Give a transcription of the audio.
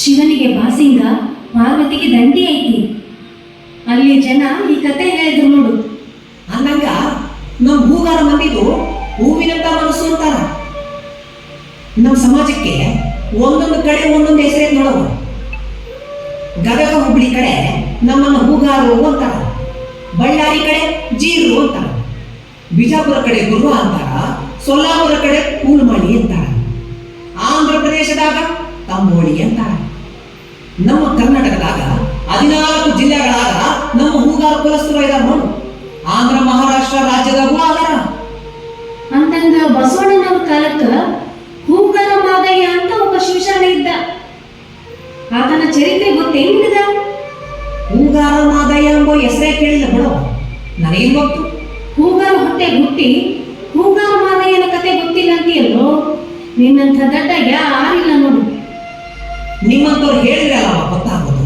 ಶಿವನಿಗೆ ಬಾಸಿಂಗ ಪಾರ್ವತಿಗೆ ದಂಡಿ ಐತಿ. ಅಲ್ಲಿ ಜನ ಈ ಕತೆ ಹೇಳಿದ್ರು ನೋಡು. ಅಂದಂಗ ನಮ್ಮ ಹೂಗಾರ ಮಂದಿದು ಹೂವಿನಂತ ಮನಸ್ಸು ಅಂತಾರ. ನಮ್ಮ ಸಮಾಜಕ್ಕೆ ಒಂದೊಂದು ಕಡೆ ಒಂದೊಂದು ಹೆಸರೇ ನೋಡೋದು ಗದಗ ಹುಬ್ಳಿ ಕಡೆ ನಮ್ಮನ್ನು ಹೂಗಾರು ಅಂತಾರ. ಬಳ್ಳಾರಿ ಕಡೆ ಜೀರು ಅಂತಾರ. ಬಿಜಾಪುರ ಕಡೆ ಗುರು ಅಂತಾರ. ಸೊಲ್ಲಾಪುರ ಕಡೆ ಕೂಲ್ಮಣಿ ಅಂತಾರ. ಆಂಧ್ರ ಪ್ರದೇಶದಾಗ ತಂಬೋಳಿ ಅಂತಾರೆ. ನಮ್ಮ ಕರ್ನಾಟಕದಾಗ ಹದಿನಾಲ್ಕು ಜಿಲ್ಲೆಗಳಾಗ ನಮ್ಮ ಹೂಗಾರ ಕುಲಸ್ಥರು ಇದಾರ ನೋಡು. ಆಂಧ್ರ ಮಹಾರಾಷ್ಟ್ರ ರಾಜ್ಯದಾಗೂ ಆಧಾರ. ಅಂತಂದ ಬಸವಣ್ಣನವ್ರ ಕಾಲಕ್ಕ ಹೂಗಾರ ಮಾದಯ್ಯ ಅಂತ ಒಬ್ಬ ಶಿವಶಾಲೆ ಇದ್ದ. ಆತನ ಚರಿತ್ರೆ ಗೊತ್ತೇನಿದ ಹೂಗಾರ ಮಾದಯ್ಯ ಎಂಬ ಹೆಸರೇ ಕೇಳಿಲ್ಲ ಬಿಡು. ನನಗೇನ್ ಗೊತ್ತು? ಹೂಗಾರ ಹೊಟ್ಟೆ ಹುಟ್ಟಿ ಹೂಗಾರ ಮಾದಯ್ಯನ ಕತೆ ಗೊತ್ತಿಲ್ಲ ಅಂತೀಯಲ್ಲೋ? ನಿನ್ನಂಥ ದಡ್ಡ ಯಾರಿಲ್ಲ ನೋಡು. ನಿಮ್ಮಂತವ್ರು ಹೇಳಿದ್ರಲ್ಲ ಗೊತ್ತಾಗೋದು.